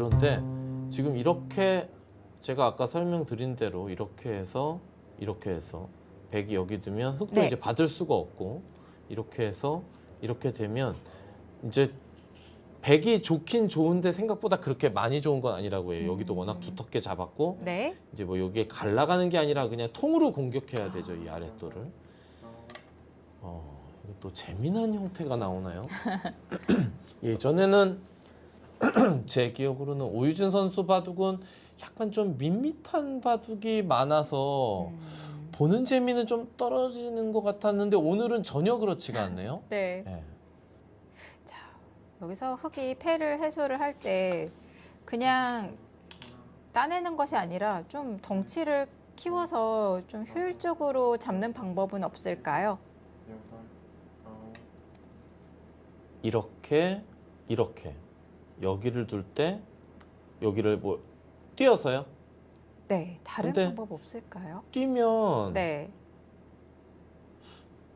그런데 지금 이렇게 제가 아까 설명드린 대로 이렇게 해서 이렇게 해서 백이 여기 두면 흑도 네. 이제 받을 수가 없고 이렇게 해서 이렇게 되면 이제 백이 좋긴 좋은데 생각보다 그렇게 많이 좋은 건 아니라고 해요. 여기도 워낙 두텁게 잡았고 네. 이제 뭐 여기에 갈라가는 게 아니라 그냥 통으로 공격해야 되죠 이 아랫돌을. 어, 또 재미난 형태가 나오나요? 예전에는 제 기억으로는 오유진 선수 바둑은 약간 좀 밋밋한 바둑이 많아서 음. 보는 재미는 좀 떨어지는 것 같았는데 오늘은 전혀 그렇지가 않네요. 네. 예. 자, 여기서 흙이 패를 해소를 할 때 그냥 따내는 것이 아니라 좀 덩치를 키워서 좀 효율적으로 잡는 방법은 없을까요? 이렇게 이렇게 여기를 둘 때 여기를 뭐 뛰어서요. 네, 다른 근데- 방법 없을까요? 뛰면 네.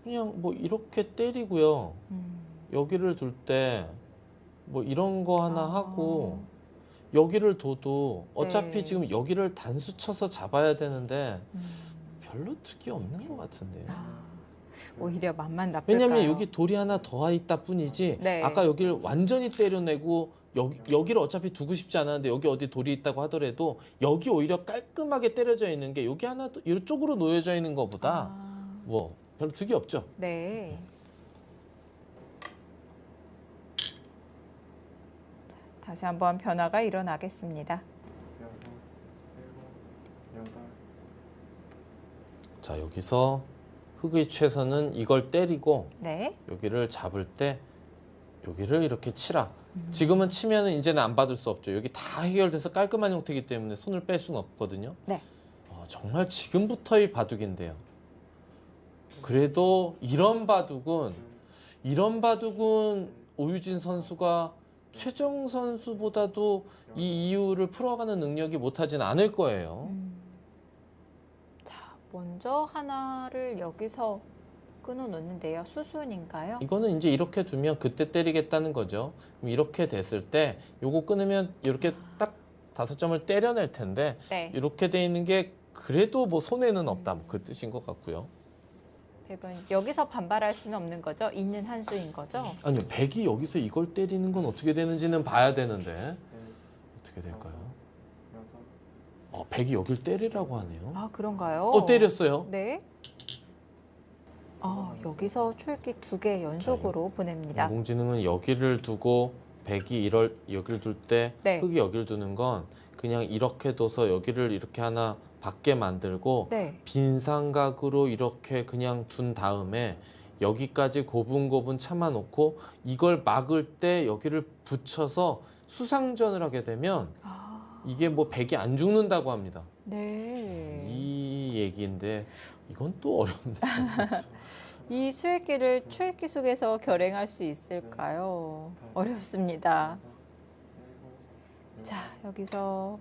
그냥 뭐 이렇게 때리고요. 음. 여기를 둘 때 뭐 이런 거 하나 아. 하고 여기를 둬도 어차피 네. 지금 여기를 단수 쳐서 잡아야 되는데 음. 별로 득이 없는 것 같은데요. 아, 오히려 맛만 나쁠까요? 왜냐면 여기 돌이 하나 더 있다 뿐이지 네. 아까 여기를 완전히 때려내고 여기, 여기를 어차피 두고 싶지 않았는데 여기 어디 돌이 있다고 하더라도 여기 오히려 깔끔하게 때려져 있는 게 여기 하나 또 이쪽으로 놓여져 있는 것보다 아, 뭐 별로 득이 없죠. 네. 자, 다시 한번 변화가 일어나겠습니다. 자 여기서 흑의 최선은 이걸 때리고 네. 여기를 잡을 때 여기를 이렇게 치라. 지금은 치면은 이제는 안 받을 수 없죠. 여기 다 해결돼서 깔끔한 형태이기 때문에 손을 뺄 수는 없거든요. 네. 어, 정말 지금부터의 바둑인데요. 그래도 이런 바둑은 이런 바둑은 오유진 선수가 최정 선수보다도 이 이유를 풀어가는 능력이 못하진 않을 거예요. 음. 자, 먼저 하나를 여기서 끊어 놓는데요. 수순인가요? 이거는 이제 이렇게 두면 그때 때리겠다는 거죠. 그럼 이렇게 됐을 때 요거 끊으면 이렇게 딱 다섯 점을 때려낼 텐데 네. 이렇게 돼 있는 게 그래도 뭐 손해는 없다. 뭐 그 뜻인 것 같고요. 백은 여기서 반발할 수는 없는 거죠. 있는 한 수인 거죠. 아니요, 백이 여기서 이걸 때리는 건 어떻게 되는지는 봐야 되는데 어떻게 될까요? 어, 백이 여길 때리라고 하네요. 아, 그런가요? 어 때렸어요. 네. 아, 여기서 초읽기 두 개 연속으로 보냅니다. 인공지능은 여기를 두고 백이 이럴 여기를 둘 때 네. 흑이 여기를 두는 건 그냥 이렇게 둬서 여기를 이렇게 하나 받게 만들고 네. 빈 삼각으로 이렇게 그냥 둔 다음에 여기까지 고분고분 참아놓고 이걸 막을 때 여기를 붙여서 수상전을 하게 되면 아, 이게 뭐 백이 안 죽는다고 합니다. 네. 이 얘기인데 이건 또 어렵네. 이 수읽기를 초읽기 속에서 결행할 수 있을까요? 어렵습니다. 자, 여기서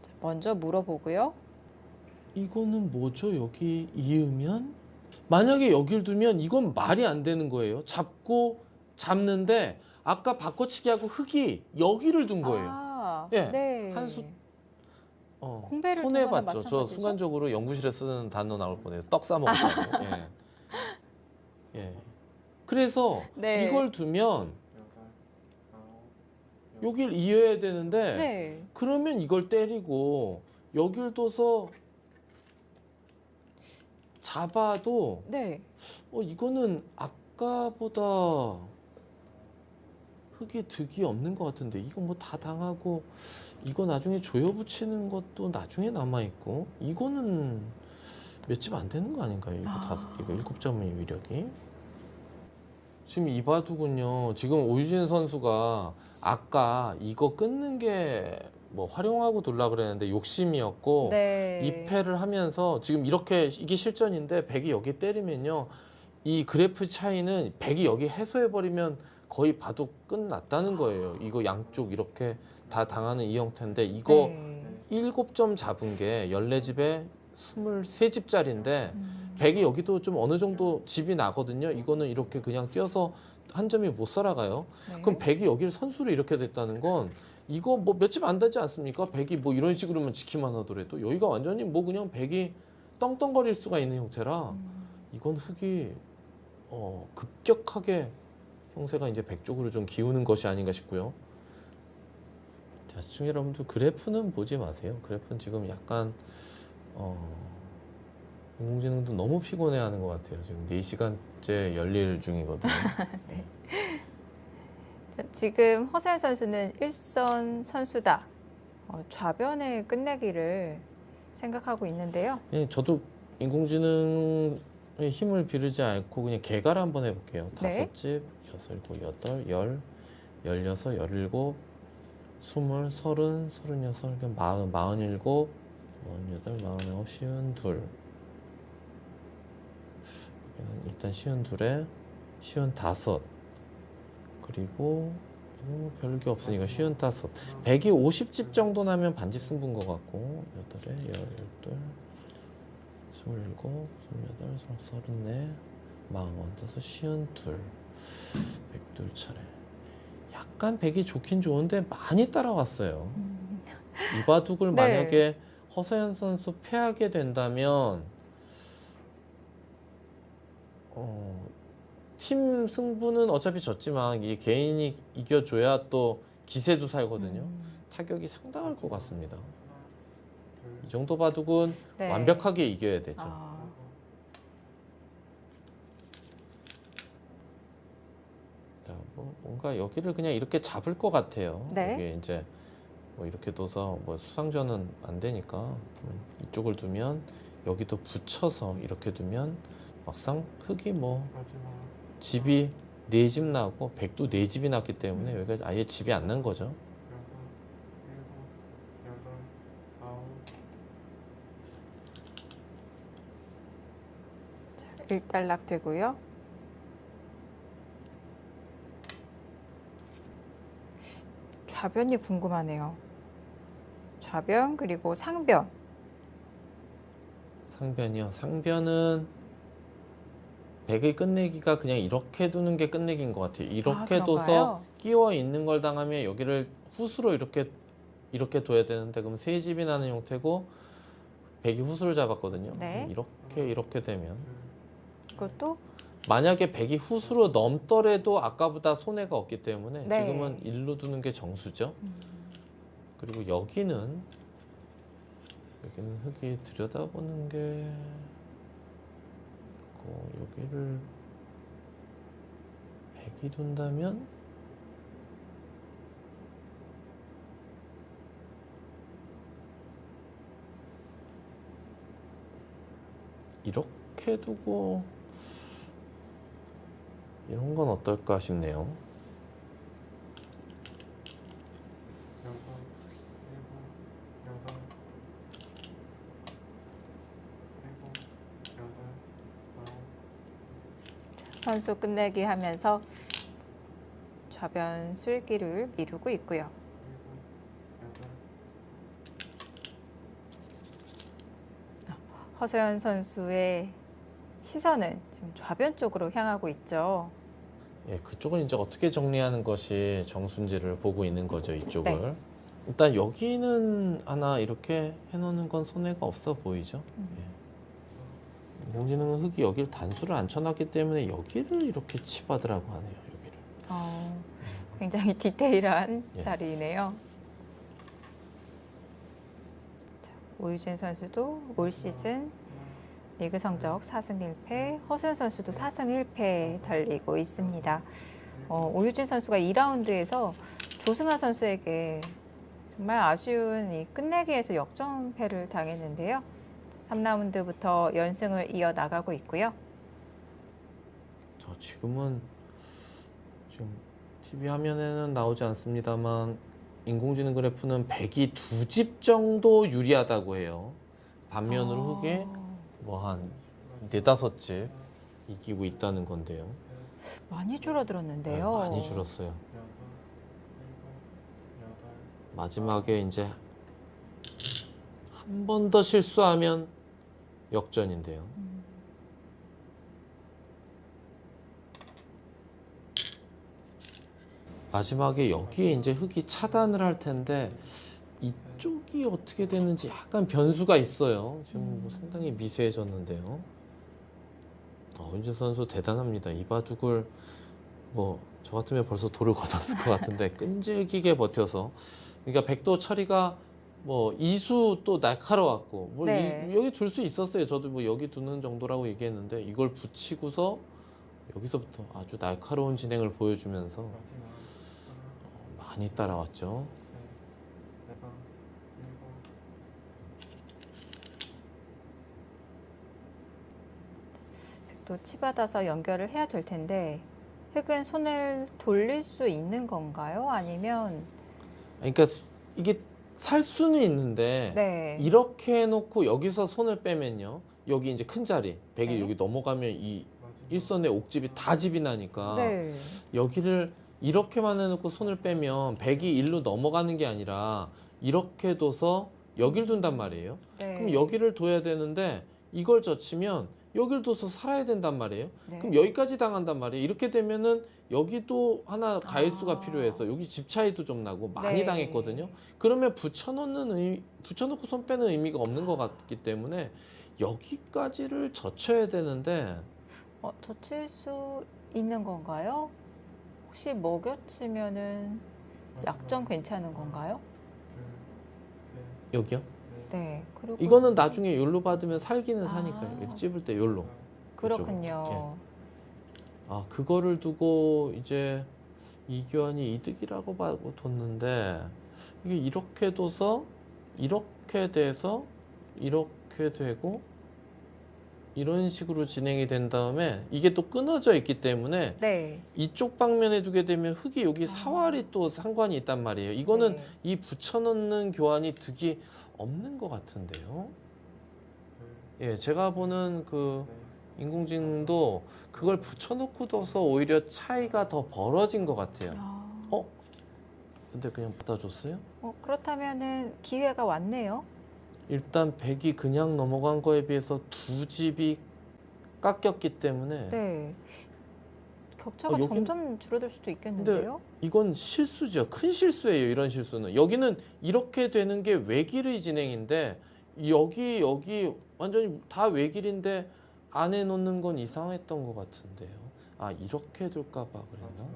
자, 먼저 물어보고요. 이거는 뭐죠? 여기 이으면 만약에 여길 두면 이건 말이 안 되는 거예요. 잡고 잡는데 아까 바꿔치기 하고 흑이 여기를 둔 거예요. 아, 예, 네. 한 수- 어, 공배를 손해 두거나 봤죠. 저 마찬가지죠? 순간적으로 연구실에 쓰는 단어 나올 뻔해요. 떡 싸 먹었다고. 예. 예. 그래서 네. 이걸 두면 여길 이어야 되는데 네. 그러면 이걸 때리고 여길 둬서 잡아도 네. 어 이거는 아까보다 흙이 득이 없는 것 같은데 이거 뭐 다 당하고 이거 나중에 조여 붙이는 것도 나중에 남아 있고 이거는 몇 집 안 되는 거 아닌가요? 이거 아. 다섯 이거 일곱 점의 위력이 지금 이 바둑은요 지금 오유진 선수가 아까 이거 끊는 게 뭐 활용하고 돌라 그랬는데 욕심이었고 네. 이 패를 하면서 지금 이렇게 이게 실전인데 백이 여기 때리면요 이 그래프 차이는 백이 여기 해소해 버리면 거의 바둑 끝났다는 거예요. 이거 양쪽 이렇게 다 당하는 이 형태인데 이거 네. 일곱 점 잡은 게 열네 집에 스물세 집짜리인데 음. 백이 여기도 좀 어느 정도 집이 나거든요. 이거는 이렇게 그냥 뛰어서 한 점이 못 살아가요. 네. 그럼 백이 여기를 선수로 이렇게 됐다는 건 이거 뭐 몇 집 안 되지 않습니까? 백이 뭐 이런 식으로만 지키만 하더라도 여기가 완전히 뭐 그냥 백이 떵떵거릴 수가 있는 형태라 이건 흙이 어, 급격하게 형세가 이제 백 쪽으로 좀 기우는 것이 아닌가 싶고요. 자, 시청자 여러분들 그래프는 보지 마세요. 그래프는 지금 약간 어, 인공지능도 너무 피곤해하는 것 같아요. 지금 4시간째 열일 중이거든요. 자, 지금 허세현 선수는 일선 선수다. 어, 좌변의 끝내기를 생각하고 있는데요. 예, 저도 인공지능의 힘을 비르지 않고 그냥 개가를 한번 해볼게요. 네. 다섯 집, 여섯, 일곱, 여덟, 열, 열여섯, 열일곱, 스물, 서른, 서른여섯, 그냥 마흔, 마흔일곱, 마흔여덟, 마흔아홉. 여기는 일단 쉬운둘에 쉬운다섯. 그리고 뭐 별게 없으니까 쉬운다섯. 100이 50집 정도 나면 반집 승부인 것 같고 여덟에 열, 열둘, 스물일곱, 스물여덟, 스물- 서른네, 마흔, 다섯, 쉬운둘, 백둘 차례. 약간 백이 좋긴 좋은데 많이 따라왔어요. 이바둑을 네. 만약에 허서연 선수 패하게 된다면 어, 팀 승부는 어차피 졌지만 이 개인이 이겨줘야 또 기세도 살거든요. 음, 타격이 상당할 것 같습니다. 이 정도 바둑은 네. 완벽하게 이겨야 되죠. 아, 자, 뭐 뭔가 여기를 그냥 이렇게 잡을 것 같아요. 네. 이게 이제 뭐 이렇게 둬서 뭐 수상전은 안 되니까 음, 이쪽을 두면 여기도 붙여서 이렇게 두면 막상 흙이 뭐 집이 네 집 나고 백도 네 집이 났기 때문에 여기가 아예 집이 안 난 거죠. 자, 일단락 되고요. 좌변이 궁금하네요. 좌변 그리고 상변. 상변이요. 상변은 백의 끝내기가 그냥 이렇게 두는 게 끝내기인 것 같아요. 이렇게 아, 둬서? 끼워 있는 걸 당하면 여기를 후수로 이렇게 이렇게 둬야 되는데 그럼 세 집이 나는 형태고 백이 후수를 잡았거든요. 네. 이렇게 이렇게 되면 이것도 만약에 백이 후수로 넘더라도 아까보다 손해가 없기 때문에 네. 지금은 일로 두는 게 정수죠. 그리고 여기는 여기는 흙이 들여다보는 게 있고 여기를 백이 둔다면 이렇게 두고 이런 건 어떨까 싶네요. 선수 끝내기 하면서 좌변 술기를 미루고 있고요. 허서연 선수의 시선은 지금 좌변 쪽으로 향하고 있죠. 예, 그쪽은 이제 어떻게 정리하는 것이 정순지를 보고 있는 거죠, 이쪽을. 네. 일단 여기는 하나 이렇게 해놓는 건 손해가 없어 보이죠. 음. 예. 인공지능은 흙이 여기를 단수를 안 쳐놨기 때문에 여기를 이렇게 치받으라고 하네요, 여기를. 어, 굉장히 디테일한 예. 자리이네요. 자, 오유진 선수도 올 시즌 리그 성적 4승 1패, 허수연 선수도 4승 1패 달리고 있습니다. 어, 오유진 선수가 2라운드에서 조승아 선수에게 정말 아쉬운 이 끝내기에서 역전패를 당했는데요. 3라운드부터 연승을 이어 나가고 있고요. 저 지금은 지금 TV 화면에는 나오지 않습니다만 인공지능 그래프는 100이 두 집 정도 유리하다고 해요. 반면으로 아. 흙이 뭐 한 네다섯 집 이기고 있다는 건데요. 많이 줄어들었는데요. 네, 많이 줄었어요. 마지막에 이제 한 번 더 실수하면 역전인데요. 마지막에 여기에 이제 흙이 차단을 할 텐데 이 쪽이 어떻게 되는지 약간 변수가 있어요. 지금 뭐 상당히 미세해졌는데요. 어, 윤준 선수 대단합니다. 이 바둑을 뭐 저 같으면 벌써 돌을 걷었을 것 같은데 끈질기게 버텨서 그러니까 백도 처리가 뭐 이수 또 날카로웠고 뭐 네. 이- 여기 둘 수 있었어요. 저도 뭐 여기 두는 정도라고 얘기했는데 이걸 붙이고서 여기서부터 아주 날카로운 진행을 보여주면서 어, 많이 따라왔죠. 또 치받아서 연결을 해야 될 텐데 흙은 손을 돌릴 수 있는 건가요? 아니면 그러니까 수- 이게 살 수는 있는데 네. 이렇게 해놓고 여기서 손을 빼면요. 여기 이제 큰 자리 백이 네. 여기 넘어가면 이 일선의 옥집이 다 집이 나니까 네. 여기를 이렇게만 해놓고 손을 빼면 백이 일로 넘어가는 게 아니라 이렇게 둬서 여길 둔단 말이에요. 네. 그럼 여기를 둬야 되는데 이걸 젖히면 여길 둬서 살아야 된단 말이에요. 네. 그럼 여기까지 당한단 말이에요. 이렇게 되면은 여기도 하나 가일수가 아. 필요해서 여기 집 차이도 좀 나고 많이 네. 당했거든요. 그러면 붙여놓는 의, 붙여놓고 손 빼는 의미가 없는 것 같기 때문에 여기까지를 젖혀야 되는데 어, 젖힐 수 있는 건가요? 혹시 먹여치면은 약점 괜찮은 건가요? 여기요? 네. 그리고 이거는 나중에 열로 받으면 살기는 아. 사니까요. 이렇게 찝을 때 열로. 그렇군요. 아 그거를 두고 이제 이교환이 이득이라고 봐고 뒀는데 이게 이렇게 둬서 이렇게 돼서 이렇게 되고 이런 식으로 진행이 된 다음에 이게 또 끊어져 있기 때문에 네. 이쪽 방면에 두게 되면 흙이 여기 사활이 또 상관이 있단 말이에요. 이거는 네. 이 붙여놓는 교환이 득이 없는 것 같은데요. 예, 제가 보는 그 인공지능도 그걸 붙여놓고 둬서 오히려 차이가 더 벌어진 것 같아요. 아, 어? 근데 그냥 받아줬어요? 어, 그렇다면은 기회가 왔네요. 일단 백이 그냥 넘어간 거에 비해서 두 집이 깎였기 때문에 네. 격차가 어, 여긴- 점점 줄어들 수도 있겠는데요? 이건 실수죠. 큰 실수예요. 이런 실수는. 여기는 이렇게 되는 게 외길의 진행인데 여기 여기 완전히 다 외길인데 안에 놓는 건 이상했던 것 같은데요. 아 이렇게 둘까 봐 그랬나?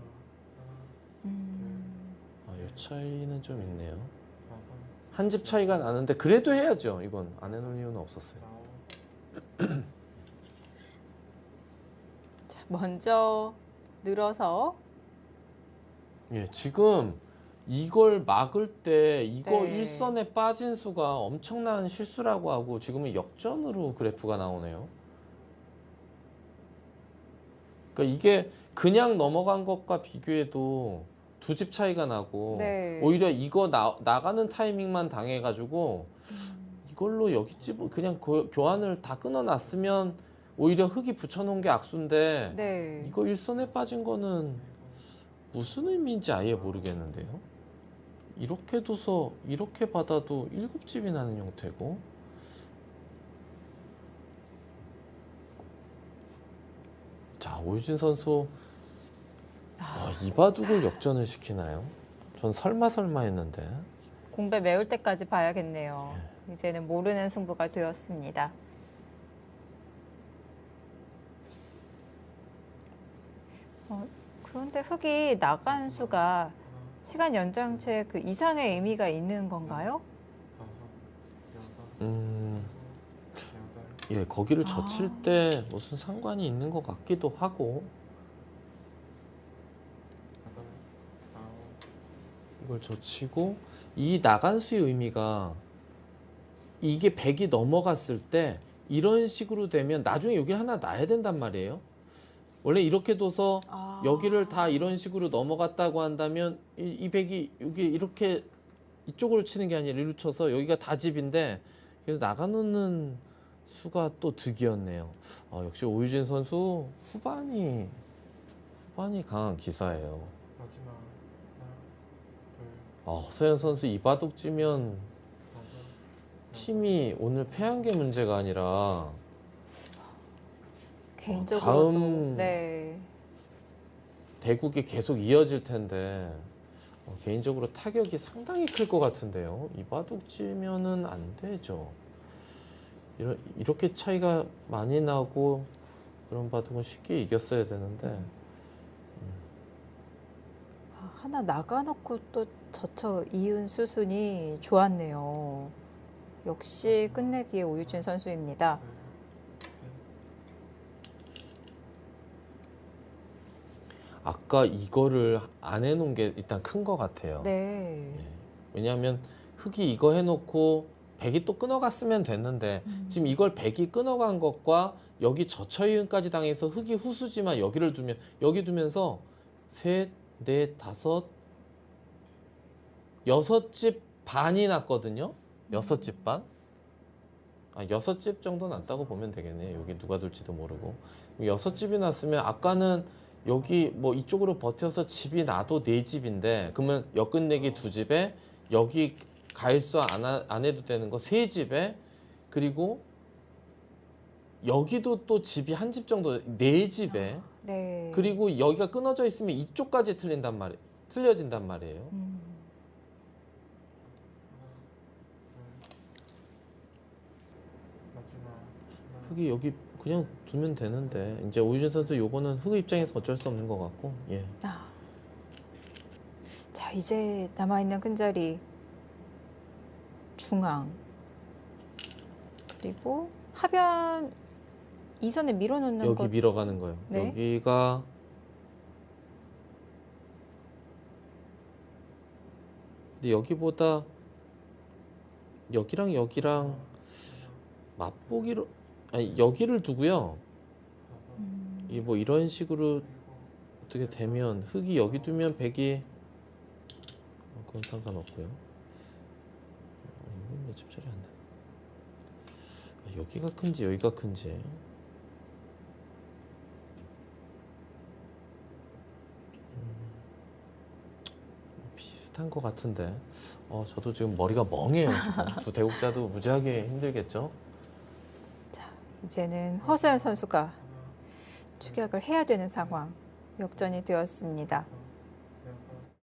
음, 아, 이 차이는 좀 있네요. 한 집 차이가 나는데 그래도 해야죠. 이건 안 해놓을 이유는 없었어요. 자, 먼저 늘어서 예, 지금 이걸 막을 때 이거 네. 일선에 빠진 수가 엄청난 실수라고 하고 지금은 역전으로 그래프가 나오네요. 그러니까 이게 그냥 넘어간 것과 비교해도 두 집 차이가 나고 네. 오히려 이거 나, 나가는 타이밍만 당해가지고 음, 이걸로 여기 집 그냥 고- 교환을 다 끊어놨으면 오히려 흙이 붙여놓은 게 악수인데 네. 이거 일선에 빠진 거는 무슨 의미인지 아예 모르겠는데요. 이렇게 둬서 이렇게 받아도 일곱 집이 나는 형태고. 자 오유진 선수 아, 어, 이바둑을 역전을 시키나요? 전 설마 설마 했는데. 공배 메울 때까지 봐야겠네요. 예. 이제는 모르는 승부가 되었습니다. 어, 그런데 흙이 나간 수가 시간 연장체 그 이상의 의미가 있는 건가요? 음, 예 거기를 젖힐 아. 때 무슨 상관이 있는 것 같기도 하고 이걸 젖히고 이 나간 수의 의미가 이게 100이 넘어갔을 때 이런 식으로 되면 나중에 여기 하나 놔야 된단 말이에요. 원래 이렇게 둬서 아. 여기를 다 이런 식으로 넘어갔다고 한다면 이, 이 100이 여기 이렇게 이쪽으로 치는 게 아니라 이로 쳐서 여기가 다 집인데 그래서 나가놓는 수가 또 득이었네요. 아, 역시 오유진 선수 후반이 후반이 강한 기사예요. 아, 서현 선수 이 바둑 찌면 팀이 오늘 패한 게 문제가 아니라 개인적으로도 다음- 네. 대국이 계속 이어질 텐데 어, 개인적으로 타격이 상당히 클 것 같은데요. 이 바둑 지면은 안 되죠. 이러, 이렇게 차이가 많이 나고 그런 바둑은 쉽게 이겼어야 되는데 아, 하나 나가놓고 또 젖혀 이은 수순이 좋았네요. 역시 끝내기의 오유진 선수입니다. 아까 이거를 안 해놓은 게 일단 큰 것 같아요. 네. 예. 왜냐하면 흑이 이거 해놓고 백이 또 끊어갔으면 됐는데 음. 지금 이걸 백이 끊어간 것과 여기 저처이은까지 당해서 흑이 후수지만 여기를 두면 여기 두면서 셋, 넷, 다섯, 여섯 집 반이 났거든요. 여섯 집 반. 아 여섯 집 정도 났다고 보면 되겠네요. 여기 누가 둘지도 모르고 여섯 집이 났으면 아까는 여기 뭐 이쪽으로 버텨서 집이 나도 네 집인데 그러면 역끝내기 두 집에 여기 가일수 안, 하- 안 해도 되는 거 세 집에 그리고 여기도 또 집이 한 집 정도 네 집에 네. 그리고 여기가 끊어져 있으면 이쪽까지 틀린단 말이 틀려진단 말이에요. 음. 흑이 여기 그냥 두면 되는데 이제 오유진 선수 요거는 흑 입장에서 어쩔 수 없는 것 같고 예. 아. 자, 이제 남아있는 끈자리 중앙 그리고 하변 이선에 밀어놓는 여기 것 밀어가는 거예요. 네. 여기가 근데 여기보다 여기랑 여기랑 맛보기로 아니 여기를 두고요. 음, 이뭐 이런 식으로 어떻게 되면 흙이 여기 두면 백이 어, 그건 상관없고요. 어, 이건 몇 집짜리 안 돼. 아, 여기가 큰지 여기가 큰지. 음, 비슷한 것 같은데. 어, 저도 지금 머리가 멍해요. 지금. 두 대국자도 무지하게 힘들겠죠. 자, 이제는 허수연 선수가 추격을 해야 되는 상황 역전이 되었습니다.